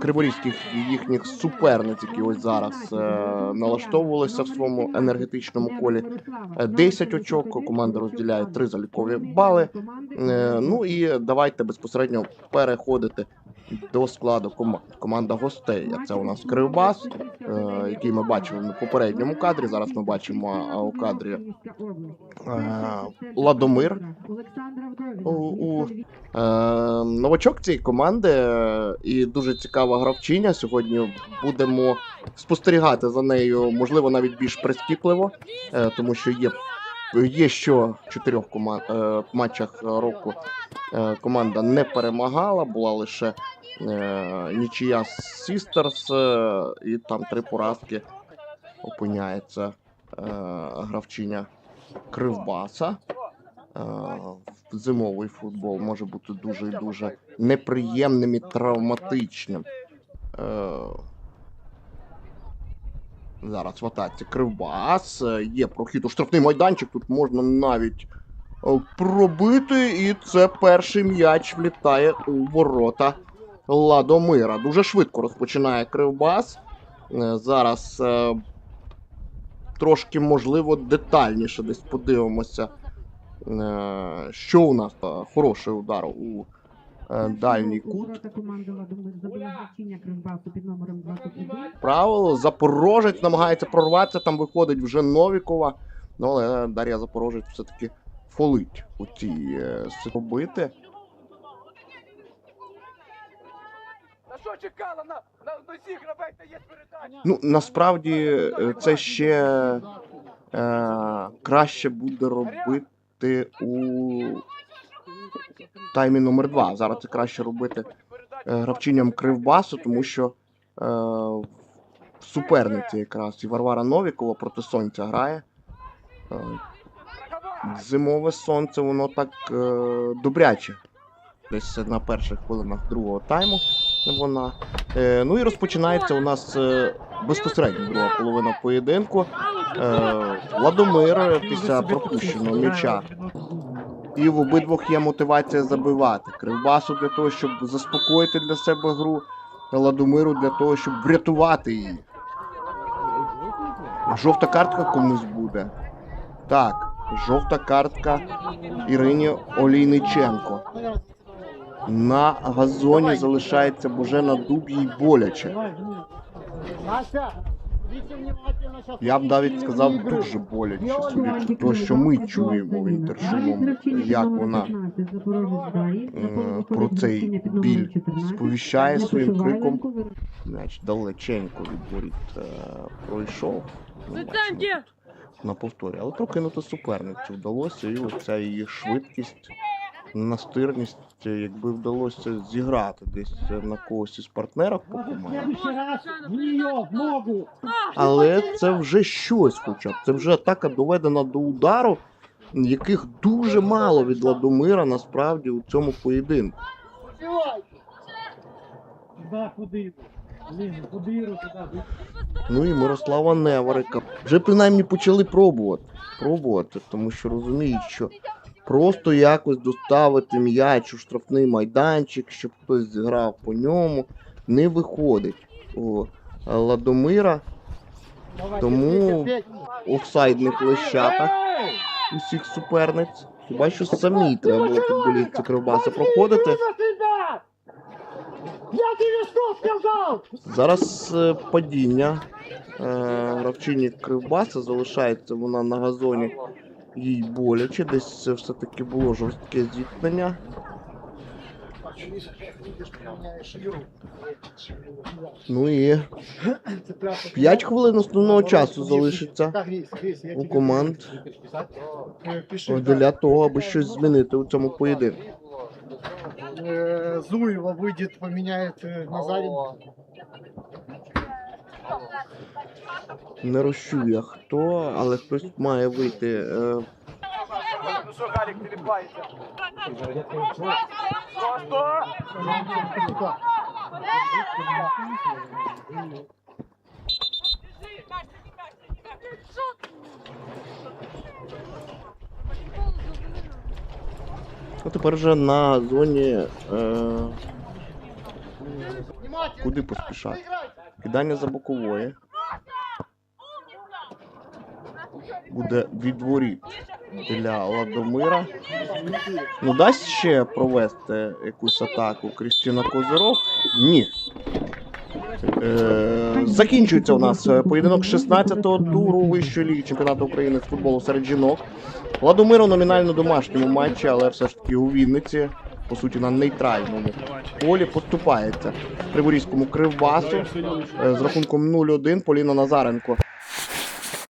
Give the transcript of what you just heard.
криворізьких їхніх суперниць, які ось зараз е, налаштовувалися в своєму енергетичному колі. Е, 10 очок, команда розділяє 3 залікові бали. Е, Ну і давайте безпосередньо переходити до складу команд. Команда гостей. Це у нас Кривбас, е, який ми бачили на попередньому кадрі. Зараз ми бачимо у кадрі е, Ладомир. У, е, новачок цієї команди і дуже цікава гравчиня. Сьогодні будемо спостерігати за нею, можливо, навіть більш прискіпливо, тому що є, є що в чотирьох коман, е, матчах року команда не перемагала, була лише нічия з Сістерс, е, і там три поразки опиняється е, гравчиня Кривбаса. Е, зимовий футбол може бути дуже і дуже неприємним і травматичним. Е, Зараз в атаці Кривбас. е, Є прохід у штрафний майданчик. Тут можна навіть е, пробити, і це перший м'яч влітає у ворота Ладомира. Дуже швидко розпочинає Кривбас. Е, Зараз е, трошки, можливо, детальніше десь подивимося. Е, Що у нас? Е, Хороший удар у е, дальній кут. команди Ладомир забила гравчиня Кривбасу під номером 21. Правило, Запорожець намагається прорватися, там виходить вже Новікова. Ну, але Дар'я Запорожець все-таки фолить у цій е, робити. Ну, насправді е, це ще е, краще буде робити у таймі номер 2 Зараз це краще робити е, гравчиням Кривбасу, тому що е, суперниці якраз і Варвара Новікова проти сонця грає. Е, зимове сонце, воно так е, добряче. Десь на перших хвилинах другого тайму вона. Е, ну і розпочинається у нас е, безпосередньо друга половина поєдинку. Е, Ладомир після пропущеного м'яча. І в обидвох є мотивація забивати. Кривбасу для того, щоб заспокоїти для себе гру, Ладомиру для того, щоб врятувати її. Жовта картка комусь буде. Так, жовта картка Ірині Олійниченко. На газоні залишається Божена Дуб їй боляче. Сейчас. Я б навіть сказав дуже боляче, судячи того, що ми чуємо в інтершумом, як вона е, про цей біль сповіщає своїм криком. М'яч далеченько від воріт е, пройшов. Бачимо на повторі. Але прокинути суперницю вдалося, і оця її швидкість, настирність, якби вдалося зіграти десь на когось із партнерів по команді. Але це вже щось, хоча б. Це вже атака доведена до удару, яких дуже мало від Ладомира насправді у цьому поєдинку. Ну і Мирослава Неверика. Вже принаймні почали пробувати. Пробувати, тому що розуміють, що просто якось доставити м'яч у штрафний майданчик, щоб хтось зіграв по ньому, не виходить у Ладомира Тому офсайдних лищатах усіх суперниць. Хіба що самі треба було футболістці Кривбаса проходити. Я? Зараз е, падіння е, гравчині Кривбаса залишається вона на газоні. Їй боляче, десь це все-таки було жорстке зіткнення. Ну і 5 хвилин основного часу залишиться у команд для того, аби щось змінити у цьому поєдинку. Э, Зуева выйдет, поменяет Не розчує хто, але хтось має вийти. е, телепається? Просто! Ну, тепер вже на зоні е, Куди поспішати? Кидання за бокової. Буде від воріт для Ладомира. Ну, дасть ще провести якусь атаку Крістіна Козиров? Ні. Е, закінчується у нас е, поєдинок 16-го туру вищої ліги чемпіонату України з футболу серед жінок. Ладомир у номінально домашньому матчі, але все ж таки у Вінниці, по суті, на нейтральному полі поступається Криворізькому кривбасу е, з рахунком 0-1 Поліна Назаренко